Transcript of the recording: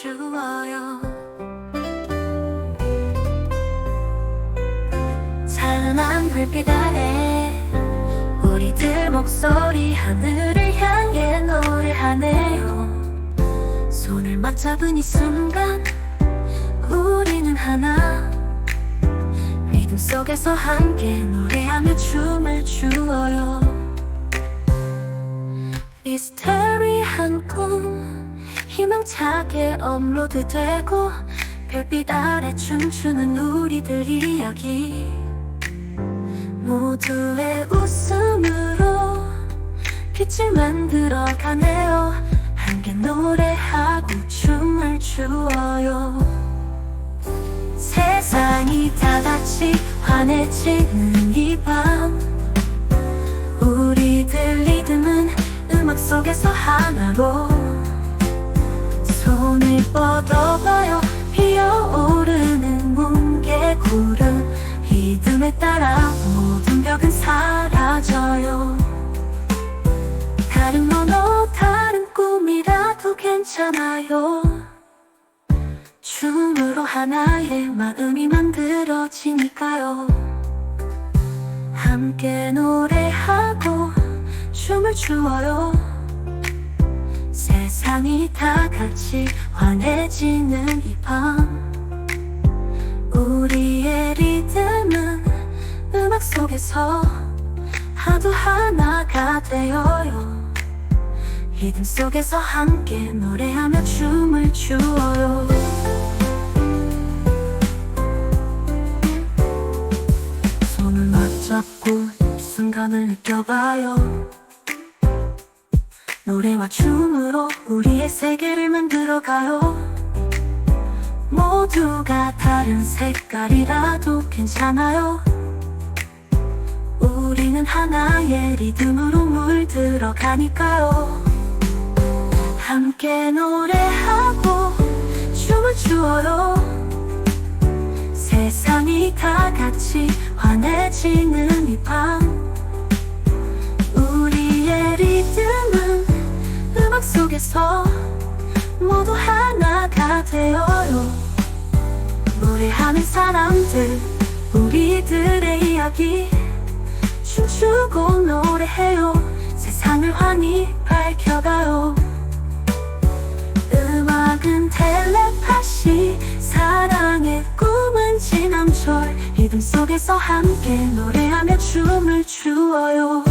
추어요. 찬란한 불빛 아래 우리들 목소리 하늘을 향해 노래하네요. 손을 맞잡은 이 순간 우리는 하나. 믿음 속에서 함께 노래하며 춤 희망차게 업로드되고 별빛 아래 춤추는 우리들 이야기. 모두의 웃음으로 빛을 만들어가네요. 함께 노래하고 춤을 추어요. 세상이 다 같이 환해지는 이 밤. 우리들 리듬은 음악 속에서 하나로 손을 뻗어봐요. 피어오르는 뭉게 구름. 리듬에 따라 모든 벽은 사라져요. 다른 언어 다른 꿈이라도 괜찮아요. 춤으로 하나의 마음이 만들어지니까요. 함께 노래하고 춤을 추어요 세상이 다 같이 환해지는 이 밤. 우리의 리듬은 음악 속에서 하도 하나가 되어요. 리듬 속에서 함께 노래하며 춤을 추어요. 손을 맞잡고 이 순간을 느껴봐요 노래와 춤으로 우리의 세계를 만들어가요. 모두가 다른 색깔이라도 괜찮아요. 우리는 하나의 리듬으로 물들어가니까요. 함께 노래하고 춤을 추어요. 세상이 다 같이 환해지는 속에서 모두 하나가 되어요. 노래하는 사람들 우리들의 이야기. 춤추고 노래해요. 세상을 환히 밝혀가요. 음악은 텔레파시 사랑의 꿈은 지남철. 리듬 속에서 함께 노래하며 춤을 추어요